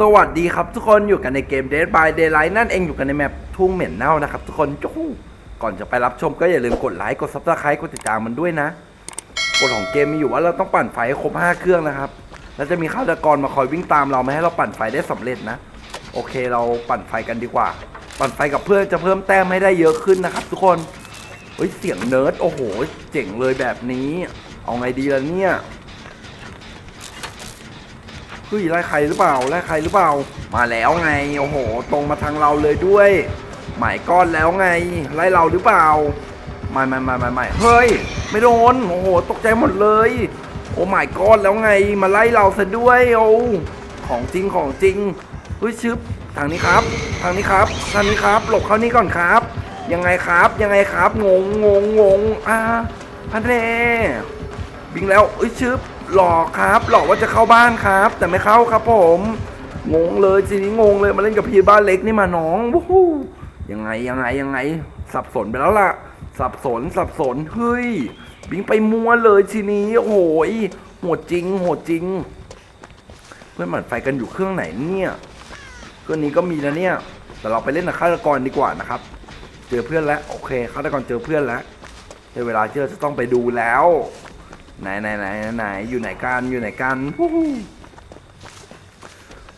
สวัสดีครับทุกคนอยู่กันในเกม Dead by Daylight นั่นเองอยู่กันในแมปทุ่งเหม็นเน่านะครับทุกคนจู้ก่อนจะไปรับชมก็อย่าลืมกดไลค์กด Subscribe กดติดตามมันด้วยนะกฎของเกมมีอยู่ว่าเราต้องปั่นไฟให้ครบ 5 เครื่องนะครับ แล้วจะมีฆาตกรมาคอยวิ่งตามเราไม่ให้เราปั่นไฟได้สำเร็จนะ โอเคเราปั่นไฟกันดีกว่า ปั่นไฟกับเพื่อนจะเพิ่มแต้มให้ได้เยอะขึ้นนะครับ ทุกคนเฮ้ยเสียงเนิร์ดโอ้โหเจ๋งเลยแบบนี้ เอาไงดีล่ะเนี่ย ฮ้ยไล่ใครหรือเปล่าไล่ใครหรือเปล่า มาแล้วไงโอ้โห ตรงมาทางเราเลยด้วยหมายก้อนแล้วไงไล่เราหรือเปล่าไม่ไม่ไม่ไม่ไม่เฮ้ย ไม่โดนโอ้โห ตกใจหมดเลย โอ้หมายก้อนแล้วไงมาไล่เราซะด้วยโอ้ของจริงของจริงเฮ้ยชึบทางนี้ครับ ทางนี้ครับทางนี้ครับ หลบเข้านี่ก่อนครับ ยังไงครับยังไงครับงงงงงงอ่าพันเน่บิงแล้วเอ้ยชึบ หลอกครับ หลอกว่าจะเข้าบ้านครับ แต่ไม่เข้าครับผม งงเลยทีนี้งงเลยมาเล่นกับพี่บ้านเล็กนี่มาน้องวู้ฮู้ยังไงยังไงยังไง สับสนไปแล้วล่ะ สับสนสับสนเฮ้ยบิงไปมัวเลยทีนี้โอ้โหยโหดจริงโหดจริง เพื่อนหมันไฟกันอยู่เครื่องไหนเนี่ยเครื่องนี้ก็มีนะเนี่ย แต่เราไปเล่นกับฆาตกรดีกว่านะครับ เจอเพื่อนแล้วโอเคฆาตกรเจอเพื่อนแล้วในเวลาที่เราจะต้องไปดูแล้ว ไหนไหนไหนไหนอยู่ไหนกันอยู่ไหนกัน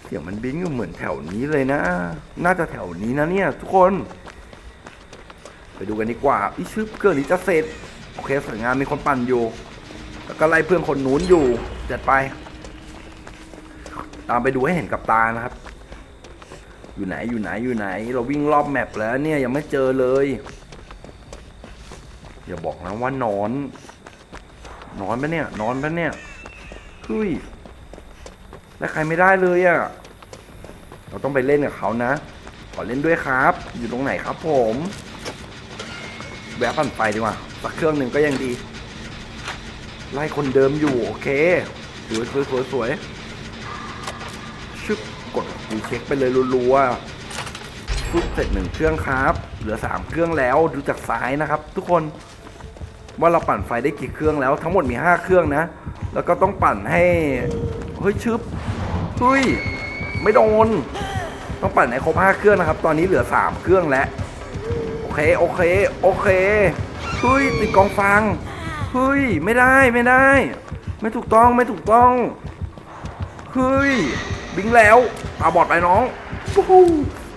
เสียงมันบิ้งอยู่เหมือนแถวนี้เลยนะ น่าจะแถวนี้นะเนี่ย ทุกคน ไปดูกันดีกว่าอีชึบเกินนี้จะเสร็จโอเคสวยงามมีคนปั่นอยู่ แล้วก็ไล่เพื่อนคนนู้นอยู่จัดไป ตามไปดูให้เห็นกับตานะครับ อยู่ไหนอยู่ไหนอยู่ไหน เราวิ่งรอบแมปแล้วเนี่ยยังไม่เจอเลยอย่าบอกนะว่านอน นอนปะเนี่ย นอนปะเนี่ยเฮ้ยแล้วใครไม่ได้เลยอะ่ะ เราต้องไปเล่นกับเขานะ ขอเล่นด้วยครับ อยู่ตรงไหนครับผม แวะปั่นไฟดีกว่าสักเครื่องหนึ่งก็ยังดี ไล่คนเดิมอยู่ โอเค สวยสวยสวยสวยชึบกดดีเช็คไปเลยรัวๆฟุบเสร็จหนึ่งเครื่องครับ เหลือสามเครื่องแล้วดูจากซ้ายนะครับ ทุกคน ว่าเราปั่นไฟได้กี่เครื่องแล้ว ทั้งหมดมี 5 เครื่องนะ แล้วก็ต้องปั่นให้เฮ้ยชึบเฮ้ยไม่โดน ต้องปั่นให้ครบ5เครื่องนะครับ ตอนนี้เหลือ 3 เครื่องแล้วโอเคโอเคโอเคเฮ้ยติดกองฟางเฮ้ยไม่ได้ไม่ได้ ไม่ถูกต้องไม่ถูกต้องเฮ้ยบิงแล้วตาบอดไปน้อง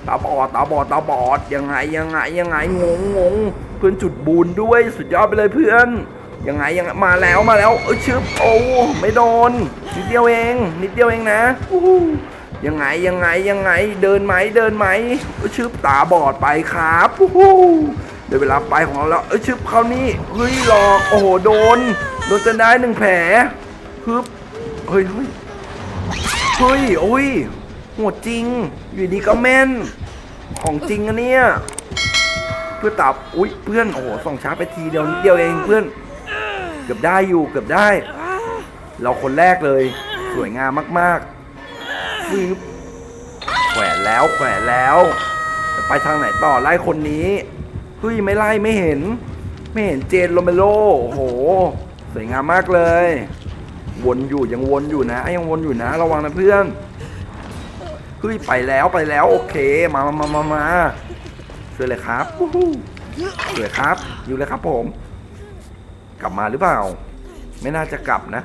ตาบอดตาบอดตาบอดยังไงยังไงยังไงงงงง เพื่อนจุดบูนด้วยสุดยอดไปเลยเพื่อนยังไงยังมาแล้วมาแล้วเอ้ยชึบโอ้ไม่โดนนิดเดียวเอง นิดเดียวเองนะยังไงยังไงยังไงเดินไหมเดินไหมเอ้ยชึบตาบอดไปครับเดี๋ยวเวลาไปของเราแล้วเอ้ยชึบเขานี่เฮ้ยหลอกโอ้โหโดนโดนจนได้หนึ่งแผลฮึบเฮ้ยเฮ้ยเฮ้ยโอ้ยโหดจริง อยู่ดีก็แม่นของจริงอะเนี่ย เพื่อนตับอุ้ยเพื่อนโอ้โหส่องช้าไปทีเดียวนิดเดียวเองเพื่อน เกือบได้อยู่เกือบได้ เราคนแรกเลย สวยงามมากๆฟืบแขวนแล้วแขวนแล้วจะไปทางไหนต่อไล่คนนี้เฮ้ยไม่ไล่ไม่เห็น ไม่เห็นเจนโรเมโลโอ้โห สวยงามมากเลย วนอยู่ยังวนอยู่นะยังวนอยู่นะ ระวังนะเพื่อนเฮ้ยไปแล้วไปแล้วโอเค มามามามามา วยเลยครับวู้ฮู้ช่วยครับ อยู่เลยครับผม กลับมาหรือเปล่า ไม่น่าจะกลับนะ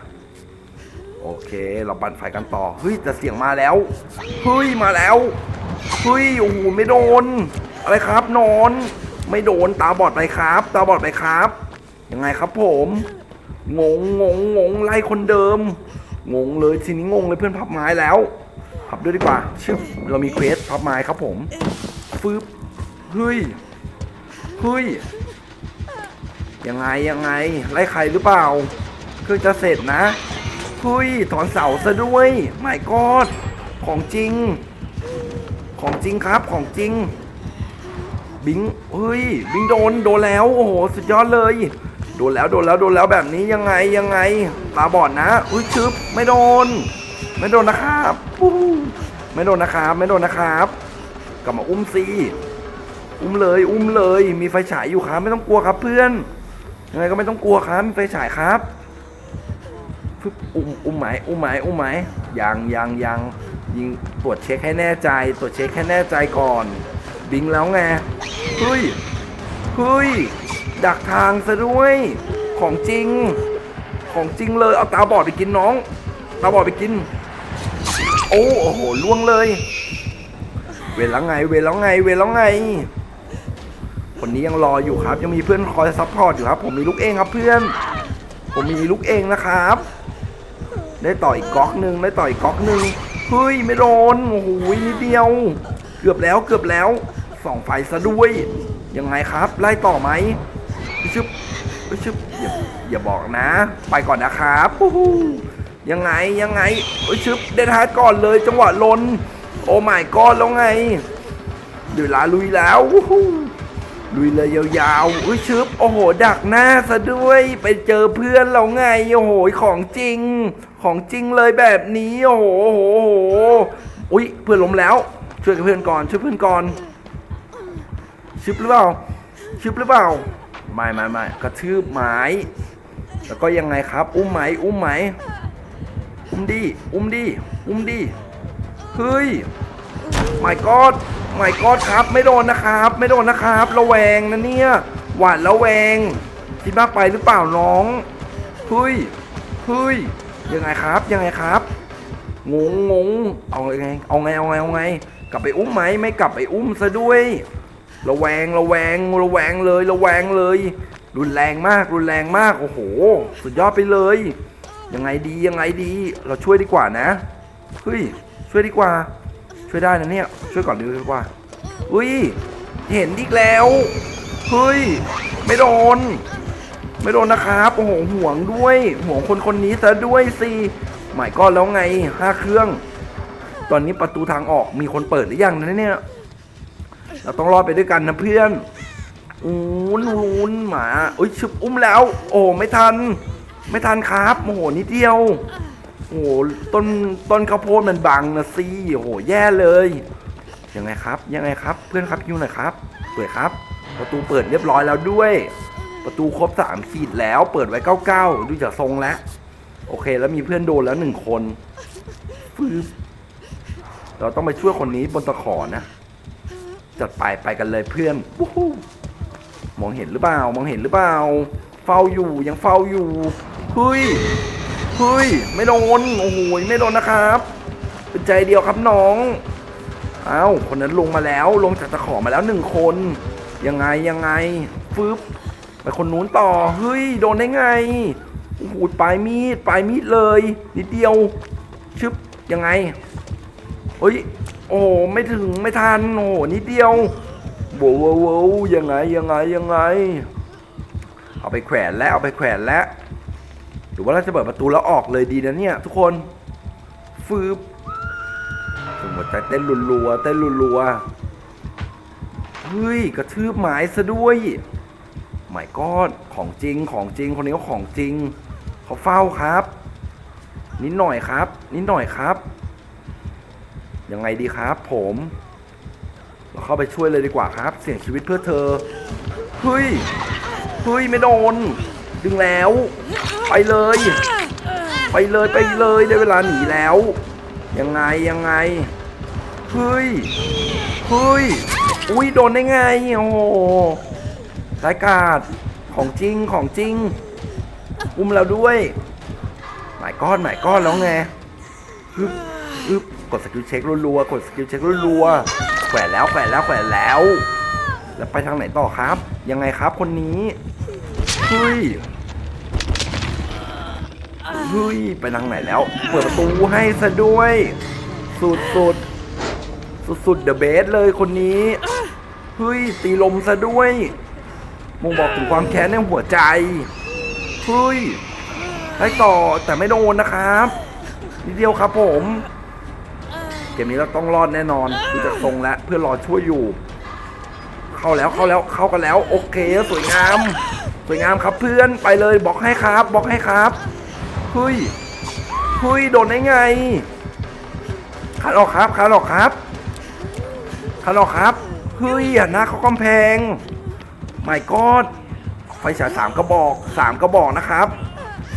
โอเค เราปั่นไฟกันต่อ เฮ้ยแต่เสียงมาแล้ว เฮ้ย มาแล้ว เฮ้ย โอ้โห ไม่โดน อะไรครับนอน ไม่โดน ตาบอดไปครับ ตาบอดไปครับ ยังไงครับผม งง งง งง ไล่คนเดิม งงเลย ทีนี้งงเลยเพื่อนพับไม้แล้ว พับด้วยดีกว่าชึบเรามีเควสพับไม้ครับผม ฟืบ เฮ้ยเฮ้ยยังไงยังไงไล่ใครหรือเปล่าเครื่องจะเสร็จนะเฮ้ยถอนเสาซะด้วยไม่กอดของจริง ของจริงครับของจริง บิงเฮ้ยบิงโดนโดนแล้วโอ้โหสุดยอดเลยโดนแล้วโดนแล้วโดนแล้วแบบนี้ยังไงยังไงตาบอดนะอุ้ยชึบไม่โดน ไม่โดนนะครับปู้ไม่โดนนะครับ ไม่โดนนะครับ กลับมาอุ้มซี อุ้มเลย อุ้มเลย มีไฟฉายอยู่ครับ ไม่ต้องกลัวครับ เพื่อน ยังไงก็ไม่ต้องกลัวครับ มีไฟฉายครับฟึบอุ้ม อุ้มไหมอุ้มไหมอุ้มไหมยังยังยังยิงตรวจเช็คให้แน่ใจ ตรวจเช็คให้แน่ใจก่อน บิงแล้วไง เฮ้ย เฮ้ย ดักทางซะด้วย ของจริง ของจริงเลย เอาตาบอดไปกินน้อง ตาบอดไปกิน โอ้โห ล่วงเลย เวรแล้วไง เวรแล้วไง เวรแล้วไง คนนี้ยังรออยู่ครับยังมีเพื่อนคอยซัพพอร์ตอยู่ครับ ผมมีลูกเองครับเพื่อน ผมมีลูกเองนะครับ ได้ต่ออีกก๊อกหนึ่งได้ต่ออีกก๊อกหนึ่งเฮ้ยไม่โดนโอ้โหนิดเดียว เกือบแล้วเกือบแล้วส่องไฟซะด้วยยังไงครับ ไล่ต่อไหมชึบชึบอย่าอย่าบอกนะ ไปก่อนนะครับยังไงยังไงเอ้ยชึบเดนฮาร์ดก่อนเลยจังหวะลน โอ้ไม่กอนแล้วไงเดี๋ยวลาลุยแล้ว ลุยเลยยาวๆอุ้ยชึบโอ้โห ดักหน้าซะด้วย ไปเจอเพื่อนเราไงโอ้โหของจริง ของจริงเลยแบบนี้โอ้โหโอ้โหอุ้ยเพื่อนล้มแล้ว ช่วยกับเพื่อนก่อนช่วยเพื่อนก่อนชึบหรือเปล่าชึบหรือเปล่าไม่ไม่ไม่กระทืบไม้แล้วก็ยังไงครับ อุ้มไหมอุ้มไหมอุ้มดิอุ้มดิอุ้มดิเฮ้ยไม่กอด ไม่กอดครับไม่โดนนะครับ ไม่โดนนะครับระแวงนะเนี่ยหวาดระแวงคิดมากไปหรือเปล่าน้องเฮ้ยเฮ้ยยังไงครับยังไงครับงงงงเอาไงเอาไงเอาไงเอาไง กลับไปอุ้มไหมไม่กลับไปอุ้มซะด้วย ระแวงระแวงระแวงเลยระแวงเลย รุนแรงมากรุนแรงมากโอ้โห สุดยอดไปเลย ยังไงดียังไงดี เราช่วยดีกว่านะเฮ้ยช่วยดีกว่า ช่วยได้นะเนี่ย ช่วยก่อนดีกว่า อุ้ย เห็นอีกแล้ว เฮ้ย ไม่โดน ไม่โดนนะครับ โอ้โห ห่วงด้วย ห่วงคนคนนี้ซะด้วยสิหมายก็แล้วไงห้าเครื่อง ตอนนี้ประตูทางออกมีคนเปิดหรือยังนะเนี่ย เราต้องรอดไปด้วยกันนะเพื่อนอูนอูนหมาอุ้ยชึบอุ้มแล้ว โอ้ไม่ทัน ไม่ทันครับโอ้โหนิดเดียว โอ้โหต้นต้นข้าวโพดมันบังนะสิโอ้โหแย่เลยยังไงครับ ยังไงครับ เพื่อนครับคิวหน่อยครับ เปิดครับ ประตูเปิดเรียบร้อยแล้วด้วย ประตูครบสามขีดแล้ว เปิดไว้เก้าเก้าดูจากทรงแล้ว โอเค แล้วมีเพื่อนโดนแล้วหนึ่งคนฟืบเราต้องไปช่วยคนนี้บนตะขอนะ จัดไปไปกันเลยเพื่อนวู้ฮู้มองเห็นหรือเปล่า มองเห็นหรือเปล่า เฝ้าอยู่ยังเฝ้าอยู่เฮ้ย เฮ้ย ไม่โดน โอ้โหไม่โดนนะครับ เป็นใจเดียวครับน้อง เอ้า คนนั้นลงมาแล้ว ลงจากตะขอมาแล้วหนึ่งคน ยังไงยังไง ฟึบไปคนนู้นต่อ เฮ้ย โดนได้ไง โอ้โหปลายมีด ปลายมีดเลย นิดเดียว ชึบ ยังไง เฮ้ย โอ้ไม่ถึง ไม่ทัน โอ้โหนิดเดียวโว้วโว้วโว้วยังไง ยังไง ยังไง เอาไปแขวนแล้ว เอาไปแขวนแล้ว หรือว่าเราจะเปิดประตูแล้วออกเลยดีนะเนี่ย ทุกคนฟืบสมมติใจเต้นรัวๆเต้นรัวๆเฮ้ยกระทืบไม้ซะด้วยหมายก้อนของจริงของจริงคนนี้เขาของจริงเขาเฝ้าครับ นิดหน่อยครับ นิดหน่อยครับ ยังไงดีครับ ผมเราเข้าไปช่วยเลยดีกว่าครับ เสี่ยงชีวิตเพื่อเธอเฮ้ยเฮ้ยไม่โดน ดึงแล้ว ไปเลย ไปเลยไปเลยได้เวลาหนีแล้ว ยังไงยังไงเฮ้ยเฮ้ยอุ้ยโดนได้ไงโอ้โหรายกาดของจริงของจริงอุ้มเราด้วยหมายก้อนหมายก้อนแล้วไงฮึบฮึบกดสกิลเช็ครัวๆกดสกิลเช็ครัวๆแขวนแล้วแขวนแล้วแขวนแล้ว แล้วไปทางไหนต่อครับ ยังไงครับคนนี้เฮ้ย เฮ้ยไปทางไหนแล้ว เปิดประตูให้ซะด้วย สุดสุดสุดสุดเดอะเบสเลยคนนี้เฮ้ยตีลมซะด้วยมงบอกถึงความแค้นในหัวใจเฮ้ยได้ต่อแต่ไม่โดนนะครับนิดเดียวครับผมเกมนี้เราต้องรอดแน่นอนดูจากทรงแล้วเพื่อรอช่วยอยู่ เข้าแล้วเข้าแล้วเข้ากันแล้ว โอเค สวยงาม สวยงามครับเพื่อนไปเลยบอกให้ครับบอกให้ครับ เฮ้ยเฮ้ยโดนได้ไงคันออกครับคันออกครับคันออกครับเฮ้ยอะหน้าเขากำแพงไม่กอดไฟฉายสามกระบอกสามกระบอกนะครับ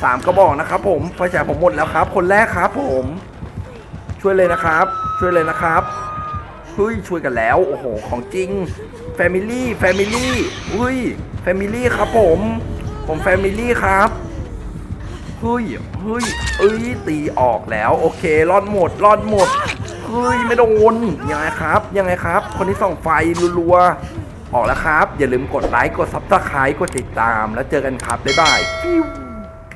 สามกระบอกนะครับ ผมไฟฉายผมหมดแล้วครับ คนแรกครับ ผม ช่วยเลยนะครับ ช่วยเลยนะครับเฮ้ยช่วยกันแล้วโอ้โหของจริงแฟมิลี่แฟมิลี่เฮ้ยแฟมิลี่ครับผม ผมแฟมิลี่ครับ เฮ้ยเฮ้ยเอ้ยตีออกแล้วโอเครอดหมดรอดหมดเฮ้ยไม่โดนยังไงครับยังไงครับ คนที่ส่องไฟรัวๆออกแล้วครับ อย่าลืมกดไลค์กดซับสไครต์กดติดตาม แล้วเจอกันครับบ๊ายบาย